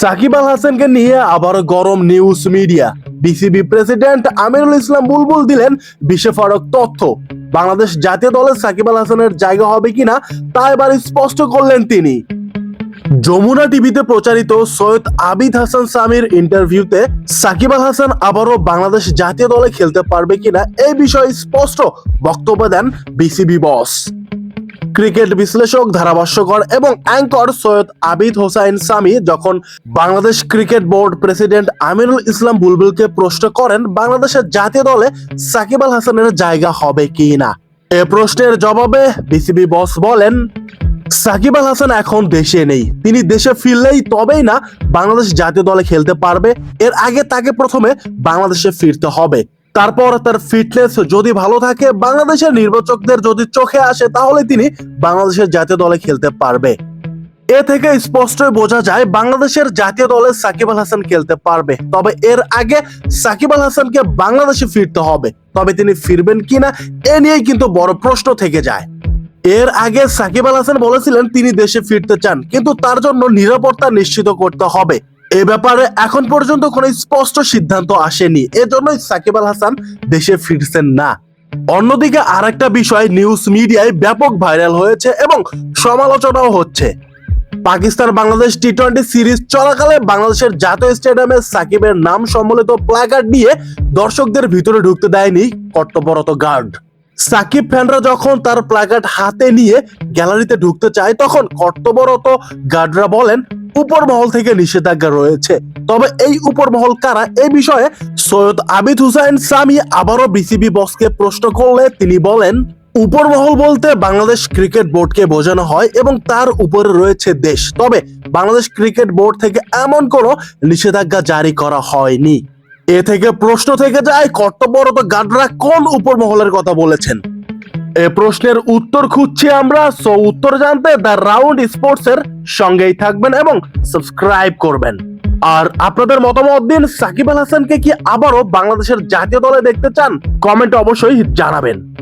সাকিব আল হাসানকে নিয়ে আবার গরম news media BCB president Amirul Islam Bulbul দিলেন বিশেফারক তথ্য। বাংলাদেশ জাতীয় দলে সাকিব আল হাসানের জায়গা হবে কিনা তা এবার স্পষ্ট করলেন তিনি। যমুনা টিভিতে প্রচারিত সৈয়দ আবিদ হাসান সামির ইন্টারভিউতে সাকিব আল হাসান আবারও বাংলাদেশ জাতীয় দলে খেলতে পারবে কিনা এই বিষয়ে স্পষ্ট বক্তব্য দেন বিসিবি বস ক্রিকেট বিশ্লেষক, ধারাভাষ্যকর এবং অ্যাঙ্কর সৈয়দ আবিদ হোসাইন সামি যখন Bangladesh cricket board president Amirul Islam বুলবুলকে প্রশ্ন করেন, বাংলাদেশের জাতীয় দলে সাকিব আল হাসানের জায়গা হবে কি না? এ প্রশ্নের জবাবে বিসিবি বস বলেন, সাকিব আল হাসান এখন দেশে নেই। তিনি দেশে ফিরলেই তবেই না বাংলাদেশ জাতীয় দলে খেলতে পারবে। এর আগে তাকে প্রথমে বাংলাদেশে ফিরতে হবে। তারপর তার ফিটনেস যদি ভালো থাকে, বাংলাদেশের নির্বাচকদের যদি চোখে আসে, তাহলে তিনি বাংলাদেশের জাতীয় দলে খেলতে পারবে। এ থেকে স্পষ্টই বোঝা যায়, বাংলাদেশের জাতীয় দলে সাকিব আল হাসান খেলতে পারবে। তবে এর আগে সাকিব আল হাসানকে বাংলাদেশে ফিরতে হবে। তবে তিনি ফিরবেন কিনা, এ নিয়েই কিন্তু বড় প্রশ্ন থেকে যায়। এর আগে সাকিব আল হাসান বলেছিলেন, তিনি দেশে ফিরতে চান, কিন্তু তার জন্য নিরাপত্তা নিশ্চিত করতে হবে। এ ব্যাপারে এখন পর্যন্ত কোনো স্পষ্ট সিদ্ধান্ত আসেনি। এজন্যই সাকিব আল হাসান দেশে ফিরছেন না। অন্যদিকে আরেকটা বিষয় নিউজ মিডিয়ায় ব্যাপক ভাইরাল হয়েছে এবং সমালোচনাও হচ্ছে। Pakistan Bangladesh T twenty series চলাকালে বাংলাদেশের জাতীয় স্টেডিয়ামে সাকিবের নাম সম্বলিত প্ল্যাকার্ড নিয়ে দর্শকদের ভিতরে ঢুকতে দেয়নি কর্তব্যরত গার্ড। সাকিব ফ্যানরা যখন তার প্ল্যাকার্ড হাতে নিয়ে গ্যালারিতে ঢুকতে চায়, তখন কর্তব্যরত গার্ডরা বলেন উপর মহল থেকে নিষেধাজ্ঞা রয়েছে। তবে এই উপর মহল কারা এই বিষয়ে সৈয়দ আবিদ হুসাইন সামি আবারও বিসিবি বসকে প্রশ্ন করলে তিনি বলেন উপর মহল বলতে বাংলাদেশ ক্রিকেট বোর্ডকে বোঝানো হয় এবং তার উপরে রয়েছে দেশ। তবে বাংলাদেশ ক্রিকেট বোর্ড থেকে এমন কোনো নিষেধাজ্ঞা জারি করা হয়নি। এ থেকে প্রশ্ন থেকে যায়, কর্তব্যরত গার্ডরা কোন উপর মহলের কথা বলেছেন? এ প্রশ্নের উত্তর খুঁজছি আমরা, সো উত্তর জানতে দ্য রাউন্ড স্পোর্টস এর সঙ্গেই থাকবেন এবং সাবস্ক্রাইব করবেন। আর আপনাদের মতামত দিন, সাকিব আল হাসানকে কি আবারও বাংলাদেশের জাতীয় দলে দেখতে চান? কমেন্ট অবশ্যই জানাবেন।